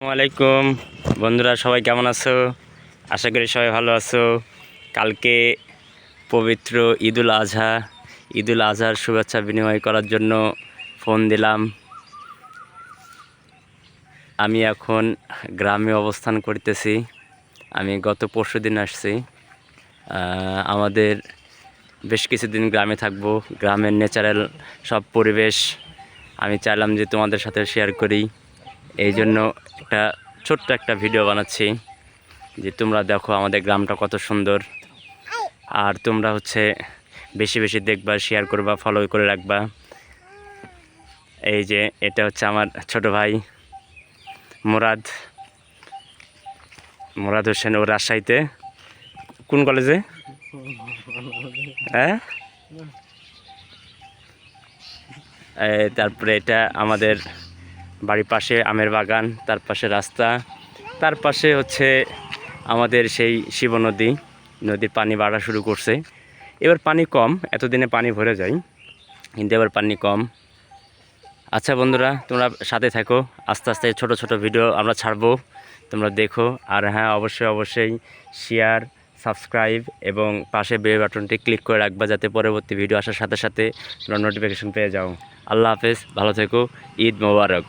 আলাইকুম বন্ধুরা, সবাই কেমন আছো? আশা করি সবাই ভালো আছো। কালকে পবিত্র ঈদুল আজহা। ঈদুল আজহার শুভেচ্ছা বিনিময় করার জন্য ফোন দিলাম। আমি এখন গ্রামে অবস্থান করতেছি। আমি গত পরশু দিন আসছি। আমাদের বেশ কিছুদিন গ্রামে থাকব। গ্রামের ন্যাচারাল সব পরিবেশ আমি চাইলাম যে তোমাদের সাথে শেয়ার করি। এই জন্য একটা ছোট্ট একটা ভিডিও বানাচ্ছি যে তোমরা দেখো আমাদের গ্রামটা কত সুন্দর। আর তোমরা হচ্ছে বেশি বেশি দেখবা শেয়ার করবা ফলো করে রাখবা। এই যে এটা হচ্ছে আমার ছোট ভাই মুরাদ। মুরাদ হোসেন, ও রাজশাহীতে। কোন কলেজে হ্যাঁ? তারপরে এটা আমাদের বাড়ির পাশে আমের বাগান, তার পাশে রাস্তা, তার পাশে হচ্ছে আমাদের সেই শিব নদী, নদীর পানি বাড়া শুরু করছে। এবার পানি কম, এতদিনে পানি ভরে যায়, কিন্তু এবার পানি কম। আচ্ছা বন্ধুরা, তোমরা সাথে থাকো, আস্তে আস্তে ছোট ছোট ভিডিও আমরা ছাড়বো, তোমরা দেখো, আর হ্যাঁ অবশ্যই অবশ্যই শেয়ার সাবস্ক্রাইব এবং পাশে বেল বাটনটি ক্লিক করে রাখবা যাতে পরবর্তী ভিডিও আসার সাথে সাথে নোটিফিকেশন পেয়ে যাও। আল্লাহ হাফেজ, ভালো থেকো, ঈদ মোবারক।